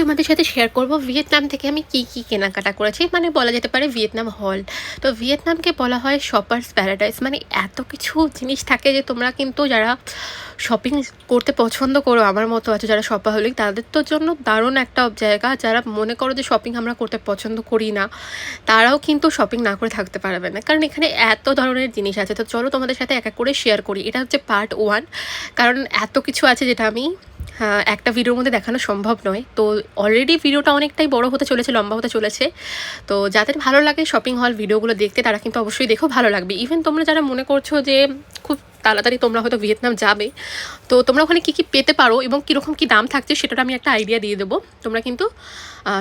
তোমাদের সাথে শেয়ার করব, ভিয়েতনাম থেকে আমি কি কি কেনাকাটা করেছি মানে বলা যেতে পারে ভিয়েতনাম হল তো ভিয়েতনামকে বলা হয় শপার্স প্যারাডাইস মানে এত কিছু জিনিস থাকে যে তোমরা কিন্তু যারা শপিং করতে পছন্দ করো, আমার মতো আছে যারা শপা শপাহলিক তাদের তো জন্য দারুণ একটা জায়গা। যারা মনে করো যে শপিং আমরা করতে পছন্দ করি না, তারাও কিন্তু শপিং না করে থাকতে পারবে না। কারণ এখানে এত ধরনের জিনিস আছে, তো চলো তোমাদের সাথে এক এক করে শেয়ার করি। এটা হচ্ছে পার্ট ওয়ান কারণ এত কিছু আছে যেটা আমি একটা ভিডিওর মধ্যে দেখানো সম্ভব নয়। তো অলরেডি ভিডিওটা অনেকটাই বড় হতে চলেছে, লম্বা হতে চলেছে। তো যাদের ভালো লাগে শপিং হল ভিডিওগুলো দেখতে, তারা কিন্তু অবশ্যই দেখো, ভালো লাগবে। ইভেন তোমরা যারা মনে করছ যে খুব তাড়াতাড়ি তোমরা হয়তো ভিয়েতনাম যাবে, তো তোমরা ওখানে কী কী পেতে পারো এবং কীরকম কী দাম থাকছে, সেটার আমি একটা আইডিয়া দিয়ে দেবো। তোমরা কিন্তু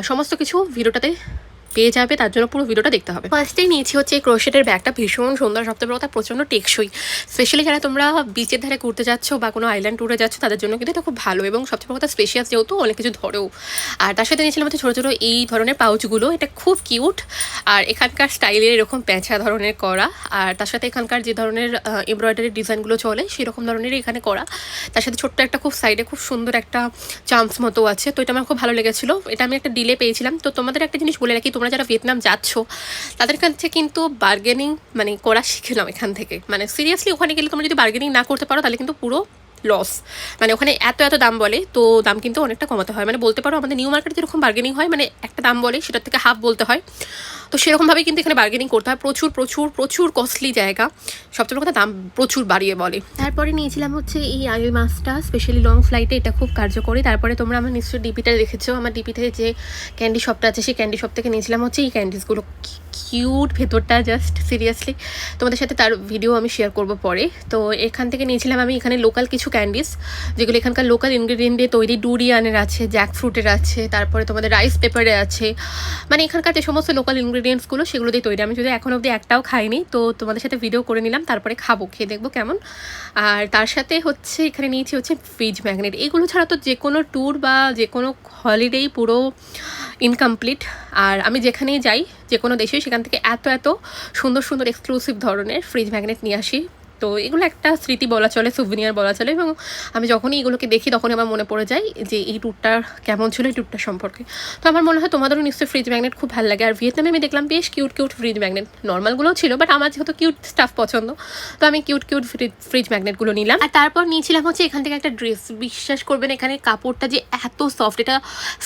সমস্ত কিছু ভিডিওটাতে পেয়ে যাবে, তার জন্য পুরো ভিডিওটা দেখতে হবে। ফার্স্টেই নিয়েছি হচ্ছে এই ক্রোশেটের ব্যাগটা, ভীষণ সুন্দর সবথেকে বড় কথা প্রচণ্ড টেকসই। স্পেশালি যারা তোমরা বিচের ধারে ঘুরতে যাচ্ছ বা কোনো আইল্যান্ড ট্যুরে যাচ্ছ, তাদের জন্য কিন্তু এটা খুব ভালো এবং সবচেয়ে বড় কথা স্পেশিয়াস যেহেতু অনেক কিছু ধরেও। আর তার সাথে নিয়েছিলাম হচ্ছে ছোটো ছোটো এই ধরনের পাউচগুলো এটা খুব কিউট আর এখানকার স্টাইলের এরকম প্যাঁচা ধরনের করা, আর তার সাথে এখানকার যে ধরনের এমব্রয়ডারি ডিজাইনগুলো চলে, সেরকম ধরনেরই এখানে করা। তার সাথে ছোট্ট একটা খুব সাইডে খুব সুন্দর একটা চান্স মতো আছে, তো এটা আমার খুব ভালো লেগেছিলো। এটা আমি একটা ডিলে পেয়েছিলাম। তো তোমাদের একটা জিনিস বলে রাখি তোমরা যারা ভিয়েতনাম যাচ্ছ, তাদের কাছে কিন্তু বার্গেনিং মানে করা শিখলাম এখান থেকে। মানে সিরিয়াসলি ওখানে গেলে তোমরা যদি বার্গেনিং না করতে পারো, তাহলে কিন্তু পুরো লস মানে ওখানে এত এত দাম বলে, তো দাম কিন্তু অনেকটা কমাতে হয়। মানে বলতে পারো, আমাদের নিউ মার্কেটে যেরকম বার্গেনিং হয় মানে একটা দাম বলে, সেটার থেকে হাফ বলতে হয়। তো সেরকমভাবেই কিন্তু এখানে বার্গেনিং করতে হয়। প্রচুর প্রচুর প্রচুর কস্টলি জায়গা। সবচেয়ে কথা, দাম প্রচুর বাড়িয়ে বলে। তারপরে নিয়েছিলাম হচ্ছে এই আইল মাছটা স্পেশালি লং ফ্লাইটে এটা খুব কার্যকরী। তারপরে তোমরা আমার নিশ্চয়ই ডিপিটা দেখেছ। আমার ডিপিতে যে ক্যান্ডি শপটা আছে, সেই ক্যান্ডি শপ থেকে নিয়েছিলাম হচ্ছে এই ক্যান্ডিসগুলো কিউট ভেতরটা জাস্ট সিরিয়াসলি তোমাদের সাথে তার ভিডিও আমি শেয়ার করব পরে। তো এখান থেকে নিয়েছিলাম আমি এখানে লোকাল কিছু ক্যান্ডিস যেগুলো এখানকার লোকাল ইনগ্রিডিয়েন্ট দিয়ে তৈরি ডুরিয়ানের আছে জ্যাক ফ্রুটের আছে, তারপরে তোমাদের রাইস পেপারে আছে। মানে এখানকার যে সমস্ত লোকাল ইনগ্রিডিয়েন্টসগুলো সেগুলো দিয়ে তৈরি। আমি যদি এখন অবধি একটাও খাইনি, তো তোমাদের সাথে ভিডিও করে নিলাম, তারপরে খাব, খেয়ে দেখব কেমন। আর তার সাথে হচ্ছে, এখানে নিয়েছি হচ্ছে ফ্রিজ ম্যাগনেট এগুলো ছাড়া তো যে কোনো ট্যুর বা যে কোনো হলিডেই পুরো ইনকমপ্লিট আর আমি যেখানেই যাই, যে কোনো দেশে সেখান থেকে এত এত সুন্দর সুন্দর এক্সক্লুসিভ ধরনের ফ্রিজ ম্যাগনেট নিয়ে আসি। তো এগুলো একটা স্মৃতি বলা চলে সুভিনিয়ার বলা চলে এবং আমি যখনই এগুলোকে দেখি তখনই আমার মনে পড়ে যায় যে এই ট্যুরটা কেমন ছিল, এই ট্যুরটা সম্পর্কে। তো আমার মনে হয় তোমাদেরও নিশ্চয়ই ফ্রিজ ম্যাগনেট খুব ভালো লাগে। আর ভিয়েতনামে আমি দেখলাম বেশ কিউট কিউট ফ্রিজ ম্যাগনেট নর্মালগুলোও ছিল বাট আমার যেহেতু কিউট স্টাফ পছন্দ, তো আমি কিউট কিউট ফ্রিজ ফ্রিজ ম্যাগনেটগুলো নিলাম। আর তারপর নিয়েছিলাম হচ্ছে এখান থেকে একটা ড্রেস বিশ্বাস করবেন এখানে কাপড়টা যে এত সফট এটা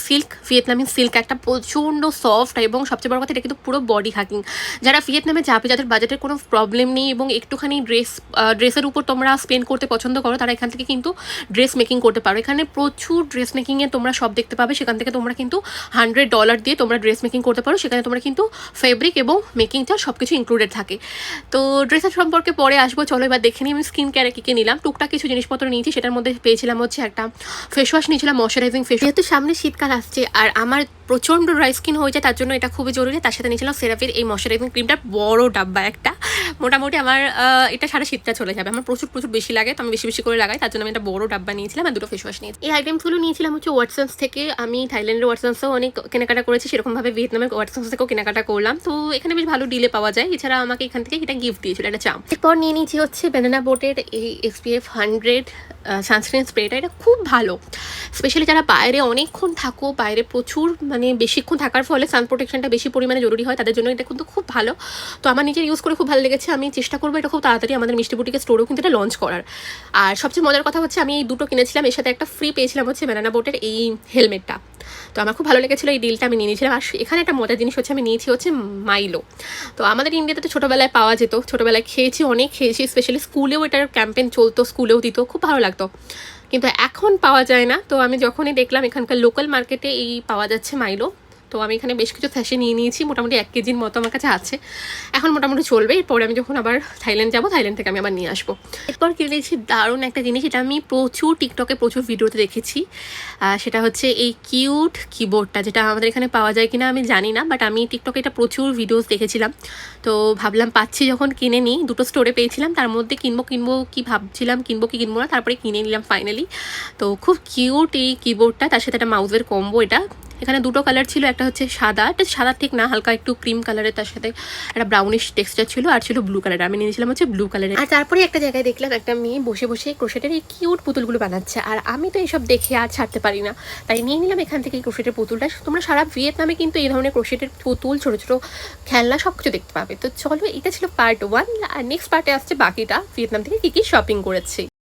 সিল্ক ভিয়েতনামিন সিল্ক একটা প্রচণ্ড সফট এবং সবচেয়ে বড় কথা এটা কিন্তু পুরো বডি হাকিং যারা ভিয়েতনামে যাবে, যাদের বাজেটের কোনো প্রবলেম নেই এবং একটুখানি ড্রেস ড্রেসের উপর তোমরা স্পেন্ড করতে পছন্দ করো, তারা এখান থেকে কিন্তু ড্রেস মেকিং করতে পারো। এখানে প্রচুর ড্রেস মেকিংয়ে তোমরা সব দেখতে পাবে। সেখান থেকে তোমরা কিন্তু হান্ড্রেড ডলার দিয়ে তোমরা ড্রেস মেকিং করতে পারো। সেখানে তোমরা কিন্তু ফেব্রিক এবং মেকিং চার্জ সব কিছু ইনক্লুডেড থাকে। তো ড্রেসের সম্পর্কে পরে আসব। চলো এবার দেখে নিই আমি স্কিন কেয়ারে কী কী নিলাম। টুকটাক কিছু জিনিসপত্র নিয়েছি। সেটার মধ্যে পেয়েছিলাম হচ্ছে একটা ফেস ওয়াশ নিয়েছিলাম ময়শ্চারাইজিং ফেস যেহেতু সামনে শীতকাল আসছে আর আমার প্রচণ্ড ড্রাই স্কিন হয়ে যায়, তার জন্য এটা খুবই জরুরি। তার সাথে নিয়েছিলাম সেরাফির এই ময়শ্চারাইজিং ক্রিমটার বড় ডাব্বা একটা। মোটামুটি আমার এটা সারা শীতটা চলে যাবে। আমার প্রচুর প্রচুর বেশি লাগে, তো আমি বেশি বেশি করে লাগাই। তার জন্য আমি একটা বড় ডাব্বা নিয়েছিলাম আর দুটো ফেস ওয়াশ নিয়েছি। এই আইটেমসগুলো নিয়েছিলাম হচ্ছে ওয়াটসন্স থেকে। আমি থাইল্যান্ডের ওয়াটসন্সেও অনেক কেনাকাটা করেছি, সেরকমভাবে ভিয়েতনামের ওয়াটসন্স থেকেও কেনাকাটা করলাম। তো এখানে বেশ ভালো ডিলে পাওয়া যায়। এছাড়া আমাকে এখান থেকে এটা গিফট দিয়েছিল, একটা চাম এরপর নিয়ে নিয়েছি হচ্ছে ব্যানানা বোটের এই এসপিএফ হান্ড্রেড সানস্ক্রিন স্প্রেটা এটা খুব ভালো। স্পেশালি যারা বাইরে অনেকক্ষণ থাকো, বাইরে প্রচুর মানে বেশিক্ষণ থাকার ফলে সান প্রোটেকশনটা বেশি পরিমাণে জরুরি হয়, তাদের জন্য এটা কিন্তু খুব ভালো। তো আমার নিজের ইউজ করে খুব ভালো লেগেছে, আমি চেষ্টা করব এটা খুব তাড়াতাড়ি আমাদের মিষ্টি বুটিকে স্টোরেও কিন্তু এটা লঞ্চ করার। আর সবচেয়ে মজার কথা হচ্ছে, আমি এই দুটো কিনেছিলাম, এর সাথে একটা ফ্রি পেয়েছিলাম হচ্ছে ব্যানানা বোটের এই হেলমেটটা তো আমার খুব ভালো লেগেছিলো এই ডিলটা আমি নিয়ে নিয়েছিলাম, আর এখানে একটা মজার জিনিস হচ্ছে, আমি নিয়েছি হচ্ছে মাইলো তো আমাদের ইন্ডিয়াতে তো ছোটোবেলায় পাওয়া যেত, ছোটোবেলায় খেয়েছি, অনেক খেয়েছি স্পেশালি স্কুলেও এটার ক্যাম্পেন চলতো স্কুলেও দিত, খুব ভালো লাগতো কিন্তু এখন পাওয়া যায় না। তো আমি যখনই দেখলাম এখানকার লোকাল মার্কেটে এই পাওয়া যাচ্ছে মাইলো তো আমি এখানে বেশ কিছু থ্যাশে নিয়ে নিয়েছি, মোটামুটি এক কেজির মতো আমার কাছে আছে। এখন মোটামুটি চলবে, এরপরে আমি যখন আবার থাইল্যান্ড যাব, থাইল্যান্ড থেকে আমি আবার নিয়ে আসব। এরপর কিনেছি দারুণ একটা জিনিস, এটা আমি প্রচুর টিকটকে প্রচুর ভিডিওতে দেখেছি। সেটা হচ্ছে এই কিউট কিবোর্ডটা, যেটা আমাদের এখানে পাওয়া যায় কিনা আমি জানি না, বাট আমি টিকটকে এটা প্রচুর ভিডিওস দেখেছিলাম। তো ভাবলাম পাচ্ছি যখন কিনে নিই, দুটো স্টোরে পেয়েছিলাম, তার মধ্যে কিনবো কিনবো কি ভাবছিলাম, কিনবো কি কিনবো না, তারপরে কিনে নিলাম ফাইনালি তো খুব কিউট এই কিবোর্ডটা, তার সাথে একটা মাউসের কম্বো এটা। এখানে দুটো কালার ছিল, একটা হচ্ছে সাদা, এটা সাদা ঠিক না, হালকা একটু ক্রিম কালারের তার সাথে একটা ব্রাউনিশ টেক্সচার ছিল আর ছিল ব্লু কালারের আমি নিয়েছিলাম হচ্ছে ব্লু কালারের আর তারপরে একটা জায়গায় দেখলাম একটা মেয়ে বসে বসে ক্রোশেটের এই কিউট পুতুলগুলো বানাচ্ছে। আর আমি তো এইসব দেখে আর ছাড়তে পারি না। তাই নিয়ে নিলাম এখান থেকে এই ক্রোশেটের পুতুলটা। তোমরা সারা ভিয়েতনামে কিন্তু এই ধরনের ক্রোশেটের পুতুল, ছোটো ছোটো খেলনা সব কিছু দেখতে পাবে। তো চলো, এটা ছিল পার্ট ওয়ান আর নেক্সট পার্টে আসছে বাকিটা। ভিয়েতনাম থেকে কী কী শপিং করেছি।